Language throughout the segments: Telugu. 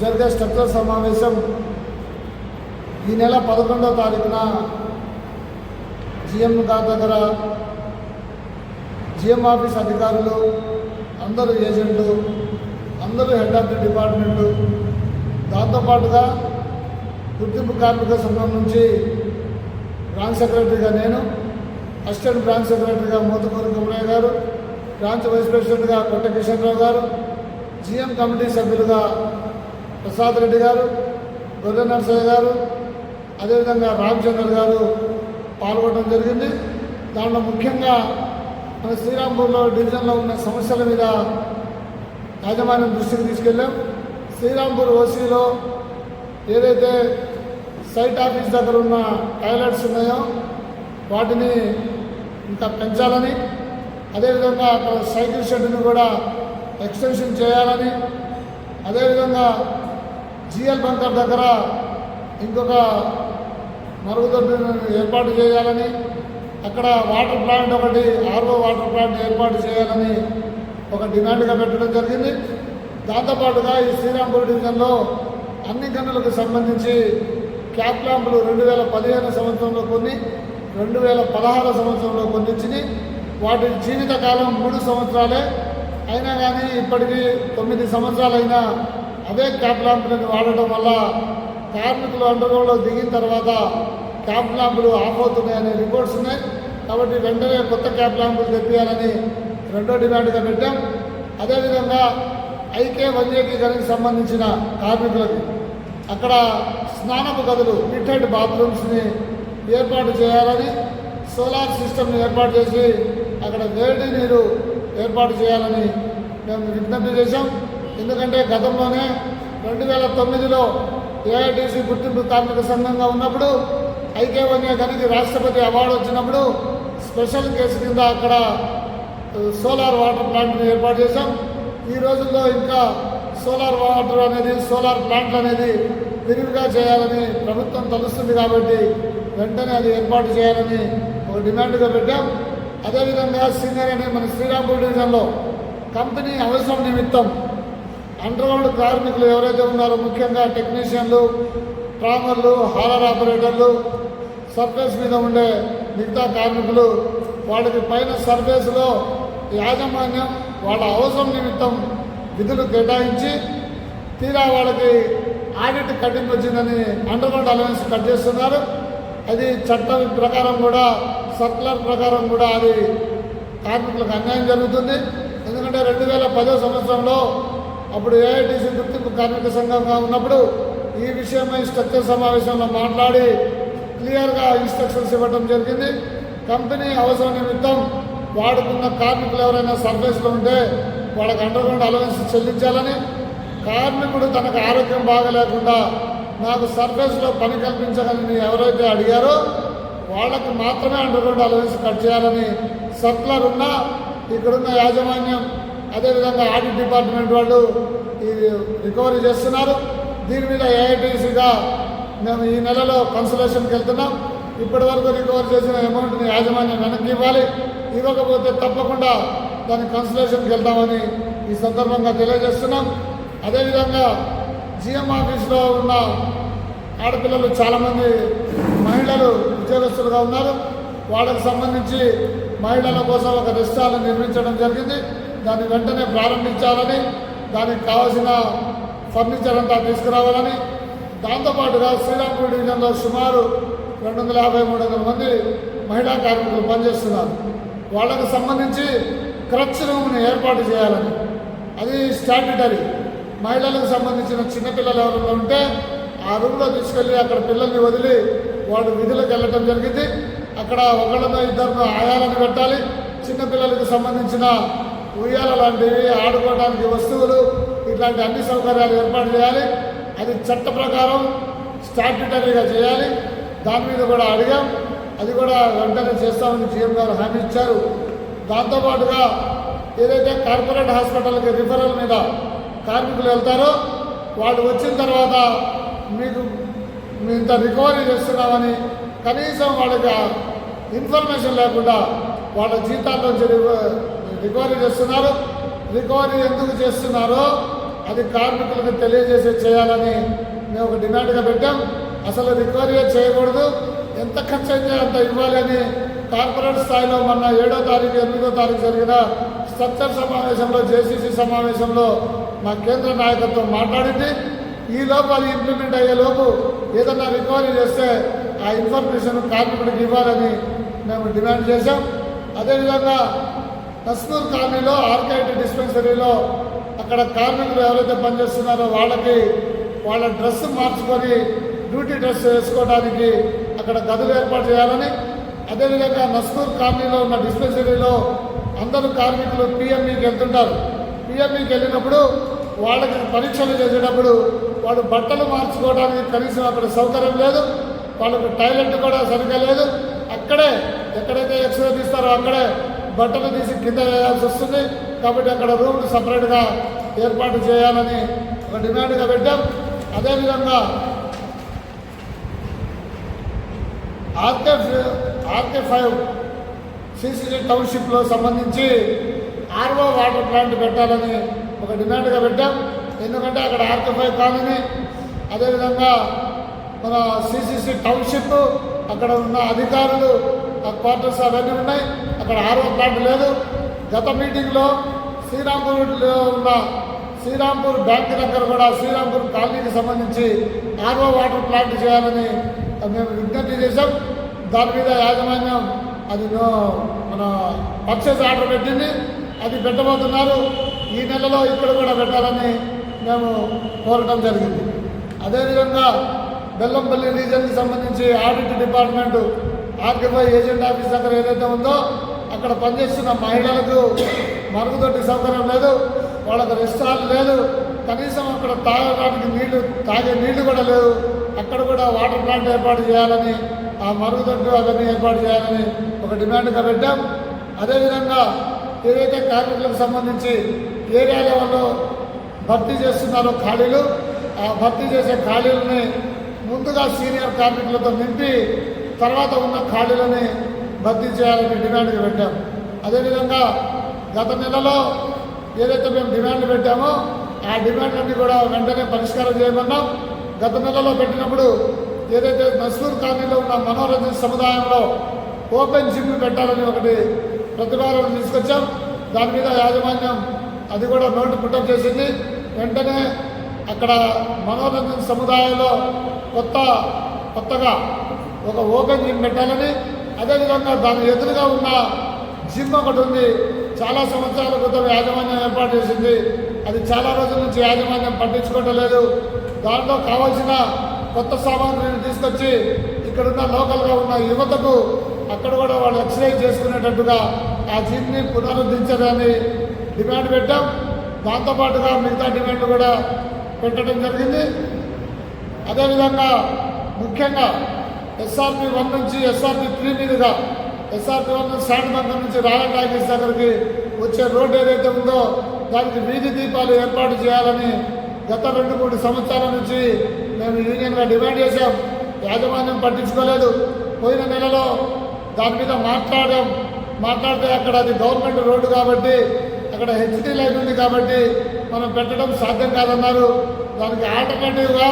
జరిగే స్ట్రక్చర్ సమావేశం ఈ నెల పదకొండవ తారీఖున జిఎం గారి దగ్గర జిఎం ఆఫీస్ అధికారులు అందరూ ఏజెంట్లు అందరూ హెడ్ ఆఫ్ ది డిపార్ట్మెంటు. దాంతోపాటుగా గుర్తింపు కార్మిక సంఘం నుంచి బ్రాంచ్ సెక్రటరీగా నేను అసిస్టెంట్ బ్రాంచ్ సెక్రటరీగా మూతకూరు కమలయ్య గారు బ్రాంచ్ వైస్ ప్రెసిడెంట్గా కొట్ట కిషన్రావు గారు జిఎం కమిటీ సభ్యులుగా ప్రసాద్ రెడ్డి గారు గొర్రె నరసయ్య గారు అదేవిధంగా రామచంద్ర గారు పాల్గొనడం జరిగింది. దాంట్లో ముఖ్యంగా మన శ్రీరాంపూర్లో డివిజన్లో ఉన్న సమస్యల మీద యాజమాన్యం దృష్టికి తీసుకెళ్ళాం. శ్రీరాంపూర్ ఓసీలో ఏదైతే సైట్ ఆఫీస్ దగ్గర ఉన్న టాయిలెట్స్ ఉన్నాయో వాటిని ఇంకా పెంచాలని అదేవిధంగా అక్కడ సైకిల్ షెడ్ని కూడా ఎక్స్టెన్షన్ చేయాలని అదేవిధంగా జిఎల్ బంకర్ దగ్గర ఇంకొక మరుగుదొడ్డిని ఏర్పాటు చేయాలని అక్కడ వాటర్ ప్లాంట్ ఒకటి ఆర్ఓ వాటర్ ప్లాంట్ ఏర్పాటు చేయాలని ఒక డిమాండ్గా పెట్టడం జరిగింది. దాంతోపాటుగా ఈ శ్రీరాంపూర్ డివిజన్లో అన్ని గనులకు సంబంధించి క్యాప్ ల్యాంపులు రెండు వేల పదిహేను సంవత్సరంలో కొన్ని రెండు వేల పదహారు సంవత్సరంలో కొన్నించినాయి వాటి జీవితకాలం మూడు సంవత్సరాలే. అయినా కానీ ఇప్పటికీ తొమ్మిది సంవత్సరాలైనా అదే క్యాప్ ల్యాంపులను వాడటం వల్ల కార్మికులు అండర్గ్రౌండ్లో దిగిన తర్వాత క్యాప్ ల్యాంపులు ఆఫ్ అవుతున్నాయనే రిపోర్ట్స్ ఉన్నాయి. కాబట్టి వెంటనే కొత్త క్యాప్ ల్యాంపులు తెప్పియాలని రెండో డిమాండ్గా పెట్టాం. అదేవిధంగా ఐకే వన్యకీకరణకు సంబంధించిన కార్మికులకు అక్కడ స్నానపు గదులు ఫిట్టెడ్ బాత్రూమ్స్ని ఏర్పాటు చేయాలని సోలార్ సిస్టమ్ని ఏర్పాటు చేసి అక్కడ వేడి నీరు ఏర్పాటు చేయాలని మేము విజ్ఞప్తి చేశాం. ఎందుకంటే గతంలోనే రెండు వేల తొమ్మిదిలో ఏఐటీసీ గుర్తింపు కార్మిక సంఘంగా ఉన్నప్పుడు ఐకే గనికి రాష్ట్రపతి అవార్డు వచ్చినప్పుడు స్పెషల్ కేసు కింద అక్కడ సోలార్ వాటర్ ప్లాంట్ని ఏర్పాటు చేశాం. ఈ రోజుల్లో ఇంకా సోలార్ వాటర్ అనేది సోలార్ ప్లాంట్లు అనేది విరివిగా చేయాలని ప్రభుత్వం తలుస్తుంది కాబట్టి వెంటనే అది ఏర్పాటు చేయాలని ఒక డిమాండ్గా పెట్టాం. అదేవిధంగా సీనియర్ అనే మన శ్రీరాంపూర్ డివిజన్లో కంపెనీ అవసరం నిమిత్తం అండర్గ్రౌండ్ కార్మికులు ఎవరైతే ఉన్నారో ముఖ్యంగా టెక్నీషియన్లు ట్రామర్లు హాలర్ ఆపరేటర్లు సర్ఫేస్ మీద ఉండే మిగతా కార్మికులు వాళ్ళకి పైన సర్ఫేస్లో యాజమాన్యం వాళ్ళ అవసరం నిమిత్తం విధులు కేటాయించి తీరా వాళ్ళకి ఆడిట్ కట్టింపు వచ్చిందని అండర్గ్రౌండ్ అలవెన్స్ కట్ చేస్తున్నారు. అది చట్టం ప్రకారం కూడా సర్కులర్ ప్రకారం కూడా అది కార్మికులకు అన్యాయం జరుగుతుంది. ఎందుకంటే రెండు వేల పదో సంవత్సరంలో అప్పుడు ఏఐటీసీ గుర్తింపు కార్మిక సంఘంగా ఉన్నప్పుడు ఈ విషయమై స్ట్రక్చర్ సమావేశంలో మాట్లాడి క్లియర్గా ఇన్స్ట్రక్షన్స్ ఇవ్వడం జరిగింది. కంపెనీ అవసరం నిమిత్తం వాడుకున్న కార్మికులు ఎవరైనా సర్వీస్లో ఉంటే వాళ్ళకి అండర్గ్రౌండ్ అలవెన్స్ చెల్లించాలని కార్మికుడు తనకు ఆరోగ్యం బాగలేకుండా నాకు సర్వీస్లో పని కల్పించగలని ఎవరైతే అడిగారో వాళ్ళకి మాత్రమే అండర్గ్రౌండ్ అలవెన్స్ కట్ చేయాలని సర్కులర్ ఉన్నా ఇక్కడున్న యాజమాన్యం అదేవిధంగా ఆడిట్ డిపార్ట్మెంట్ వాళ్ళు ఈ రికవరీ చేస్తున్నారు. దీని మీద ఏఐటీసీగా మేము ఈ నెలలో కన్సలేషన్కి వెళ్తున్నాం. ఇప్పటి వరకు రికవర్ చేసిన అమౌంట్ని యాజమాన్యం వెనక్కి ఇవ్వాలి. ఇవ్వకపోతే తప్పకుండా దాని కన్సలేషన్కి వెళ్తామని ఈ సందర్భంగా తెలియజేస్తున్నాం. అదేవిధంగా జిఎం ఆఫీస్లో ఉన్న ఆడపిల్లలు చాలామంది మహిళలు ఉద్యోగస్తులుగా ఉన్నారు. వాళ్ళకి సంబంధించి మహిళల కోసం ఒక రెస్టారెంట్ నిర్మించడం జరిగింది. దాన్ని వెంటనే ప్రారంభించాలని దానికి కావాల్సిన ఫర్నిచర్ అంతా తీసుకురావాలని. దాంతోపాటుగా శ్రీరాంపూర్ డివిజన్లో సుమారు రెండు వందల యాభై మూడు వందల మంది మహిళా కార్మికులు పనిచేస్తున్నారు. వాళ్ళకు సంబంధించి క్రచ్ రూమ్ని ఏర్పాటు చేయాలని. అది స్టాట్యుటరీ మహిళలకు సంబంధించిన చిన్నపిల్లలు ఎవరైనా ఉంటే ఆ రూమ్లో తీసుకెళ్ళి అక్కడ పిల్లల్ని వదిలి వాళ్ళు విధులకు వెళ్ళటం జరిగింది. అక్కడ ఒకళ్ళనో ఇద్దరినో ఆయాలను పెట్టాలి. చిన్నపిల్లలకు సంబంధించిన ఉయ్యాల లాంటివి ఆడుకోవడానికి వస్తువులు ఇట్లాంటి అన్ని సౌకర్యాలు ఏర్పాటు చేయాలి. అది చట్ట ప్రకారం స్టాట్యుటరీగా చేయాలి. దాని మీద కూడా అడిగాం. అది కూడా వెంటనే చేస్తామని సీఎం గారు హామీ ఇచ్చారు. దాంతోపాటుగా ఏదైతే కార్పొరేట్ హాస్పిటల్కి రిఫరల్ మీద కార్మికులు వెళ్తారో వాళ్ళు వచ్చిన తర్వాత మీకు ఇంత రికవరీ చేస్తున్నామని కనీసం వాళ్ళకి ఇన్ఫర్మేషన్ లేకుండా వాళ్ళ జీతాల్లోంచి రివ- రికవరీ చేస్తున్నారు. రికవరీ ఎందుకు చేస్తున్నారో అది కార్మికులకు తెలియజేసే చేయాలని మేము ఒక డిమాండ్గా పెట్టాం. అసలు రికవరీ చేయకూడదు. ఎంత ఖర్చు అయితే అంత ఇవ్వాలి అని కార్పొరేట్ స్థాయిలో మొన్న ఏడో తారీఖు ఎనిమిదో తారీఖు జరిగిన స్ట్రక్చర్ సమావేశంలో జేసీసీ సమావేశంలో మా కేంద్ర నాయకత్వం మాట్లాడింది. ఈ లోపు అది ఇంప్లిమెంట్ అయ్యే లోపు ఏదన్నా రికవరీ చేస్తే ఆ ఇన్ఫర్మేషన్ కార్మికుడికి ఇవ్వాలని మేము డిమాండ్ చేశాం. అదేవిధంగా కస్తూర్ కాలనీలో ఆర్కైట్ డిస్పెన్సరీలో అక్కడ కార్మికులు ఎవరైతే పనిచేస్తున్నారో వాళ్ళకి వాళ్ళ డ్రెస్ మార్చుకొని డ్యూటీ డ్రెస్ వేసుకోవడానికి అక్కడ గదులు ఏర్పాటు చేయాలని అదేవిధంగా నస్కూర్ కాలనీలో ఉన్న డిస్పెన్సరీలో అందరూ కార్మికులు పిఎంఈకి వెళ్తుంటారు. పిఎంఈకి వెళ్ళినప్పుడు వాళ్ళకి పరీక్షలు చేసేటప్పుడు వాళ్ళు బట్టలు మార్చుకోవడానికి కనీసం అక్కడ సౌకర్యం లేదు వాళ్ళకు టాయిలెట్ కూడా సరిగ్గా లేదు. అక్కడే ఎక్కడైతే ఎక్స్రే తీస్తారో అక్కడే బట్టలు తీసి కింద వేయాల్సి వస్తుంది. కాబట్టి అక్కడ రూమ్ సపరేట్గా ఏర్పాటు చేయాలని ఒక డిమాండ్గా పెట్టాం. అదేవిధంగా ఆర్కే ఆర్కే ఫైవ్ సిసిజీ టౌన్షిప్లో సంబంధించి ఆర్వో వాటర్ ప్లాంట్ పెట్టాలని ఒక డిమాండ్గా పెట్టాం. ఎందుకంటే అక్కడ ఆర్కే ఫైవ్ కాలనీ అదేవిధంగా మన సిసిసి టౌన్షిప్ అక్కడ ఉన్న అధికారులు క్వార్టర్స్ అవన్నీ ఉన్నాయి. అక్కడ ఆర్ఓ ప్లాంట్ లేదు. గత మీటింగ్లో శ్రీరాంపూర్లో ఉన్న శ్రీరాంపూర్ బ్యాంక్ దగ్గర కూడా శ్రీరాంపూర్ కాలనీకి సంబంధించి ఆర్ఓ వాటర్ ప్లాంట్ చేయాలని మేము విజ్ఞప్తి చేశాం. దాని మీద యాజమాన్యం అది మన పర్చేస్ ఆర్డర్ పెట్టింది. అది పెట్టబోతున్నారు. ఈ నెలలో ఇక్కడ కూడా పెట్టాలని మేము కోరటం జరిగింది. అదేవిధంగా బెల్లంపల్లి రీజన్కి సంబంధించి audit department RK five agent office దగ్గర ఏదైతే ఉందో అక్కడ పనిచేస్తున్న మహిళలకు మరుగుదొడ్డి సౌకర్యం లేదు వాళ్ళకి రెస్టారెంట్ లేదు. కనీసం అక్కడ తాగడానికి నీళ్ళు తాగే నీళ్ళు కూడా లేవు. అక్కడ కూడా వాటర్ ప్లాంట్ ఏర్పాటు చేయాలని ఆ మరుగుదొడ్డు అవన్నీ ఏర్పాటు చేయాలని ఒక డిమాండ్గా పెట్టాం. అదేవిధంగా ఏదైతే కార్మికులకు సంబంధించి ఏరియా లెవెల్లో భర్తీ చేస్తున్నారో ఖాళీలు ఆ భర్తీ చేసే ఖాళీలని ముందుగా సీనియర్ కార్మికులతో నింపి తర్వాత ఉన్న ఖాళీలని భర్తీ చేయాలని డిమాండ్కి పెట్టాం. అదేవిధంగా గత నెలలో ఏదైతే మేము డిమాండ్లు పెట్టామో ఆ డిమాండ్లన్నీ కూడా వెంటనే పరిష్కారం చేయమన్నాం. గత నెలలో పెట్టినప్పుడు ఏదైతే నస్రూర్ కాలనీలో ఉన్న మనోరంజన సముదాయంలో ఓపెన్ జిమ్ పెట్టాలని ఒకటి ప్రతిపాదన తీసుకొచ్చాం. దాని మీద యాజమాన్యం అది కూడా నోటు పుట్టం చేసింది. వెంటనే అక్కడ మనోరంజన సముదాయంలో కొత్త కొత్తగా ఒక ఓపెన్ జిమ్ పెట్టాలని అదేవిధంగా దాని ఎదురుగా ఉన్న జిమ్ ఒకటి ఉంది. చాలా సంవత్సరాల క్రితం యాజమాన్యం ఏర్పాటు చేసింది. అది చాలా రోజుల నుంచి యాజమాన్యం పట్టించుకోవటం లేదు దాంట్లో కావాల్సిన కొత్త సామాగ్రిని తీసుకొచ్చి ఇక్కడున్న లోకల్గా ఉన్న యువతకు అక్కడ కూడా వాళ్ళు ఎక్సర్సైజ్ చేసుకునేటట్టుగా ఆ జిమ్ని పునరుద్ధరించాలని డిమాండ్ పెట్టాం. దాంతోపాటుగా మిగతా డిమాండ్లు కూడా పెట్టడం జరిగింది. అదేవిధంగా ముఖ్యంగా ఎస్ఆర్పి వన్ నుంచి ఎస్ఆర్పి త్రీ మీదుగా ఎస్ఆర్పి వన్ శాండ్ బంకర్ నుంచి రాయల్ టాకీస్ దగ్గరికి వచ్చే రోడ్డు ఏదైతే ఉందో దానికి వీధి దీపాలు ఏర్పాటు చేయాలని గత రెండు మూడు సంవత్సరాల నుంచి మేము యూనియన్గా డిమాండ్ చేశాం. యాజమాన్యం పట్టించుకోలేదు. పోయిన నెలలో దాని మీద మాట్లాడాం. మాట్లాడితే అక్కడ అది గవర్నమెంట్ రోడ్డు కాబట్టి అక్కడ హెచ్డి లైన్ ఉంది కాబట్టి మనం పెట్టడం సాధ్యం కాదన్నారు. దానికి ఆల్టర్నేటివ్గా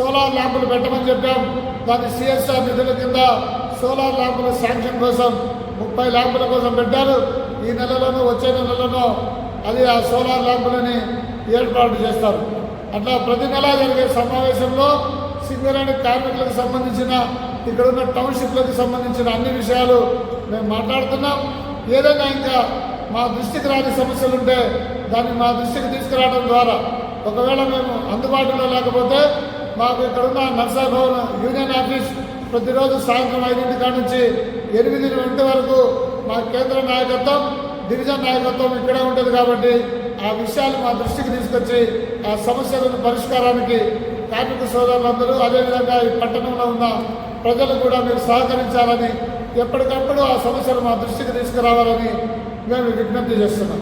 సోలార్ ల్యాంపులు పెట్టమని చెప్పాం. దాన్ని సిఎస్ఆర్ నిధుల కింద సోలార్ ల్యాంపుల శాంక్షన్ కోసం ముప్పై ల్యాంపుల కోసం పెట్టారు. ఈ నెలలోనూ వచ్చే నెలలోనూ అది ఆ సోలార్ ల్యాంపులని ఏర్పాటు చేస్తారు. అట్లా ప్రతి నెల జరిగే సమావేశంలో సింగరేణి కార్మికులకు సంబంధించిన ఇక్కడున్న టౌన్షిప్లకు సంబంధించిన అన్ని విషయాలు మేము మాట్లాడుతున్నాం. ఏదైనా ఇంకా మా దృష్టికి రాని సమస్యలు ఉంటే దాన్ని మా దృష్టికి తీసుకురావడం ద్వారా ఒకవేళ మేము అందుబాటులో లేకపోతే మాకు ఇక్కడున్న నర్సరీ భవన్ యూనియన్ ఆఫీస్ ప్రతిరోజు సాయంత్రం ఐదింటి కాడ నుంచి ఎనిమిది ఒంటి వరకు మా కేంద్ర నాయకత్వం డివిజన్ నాయకత్వం ఇక్కడే ఉంటుంది కాబట్టి ఆ విషయాలు మా దృష్టికి తీసుకొచ్చి ఆ సమస్యలను పరిష్కారానికి కార్మిక సోదరులందరూ అదేవిధంగా ఈ పట్టణంలో ఉన్న ప్రజలు కూడా మీరు సహకరించాలని ఎప్పటికప్పుడు ఆ సమస్యలు మా దృష్టికి తీసుకురావాలని మేము విజ్ఞప్తి చేస్తున్నాం.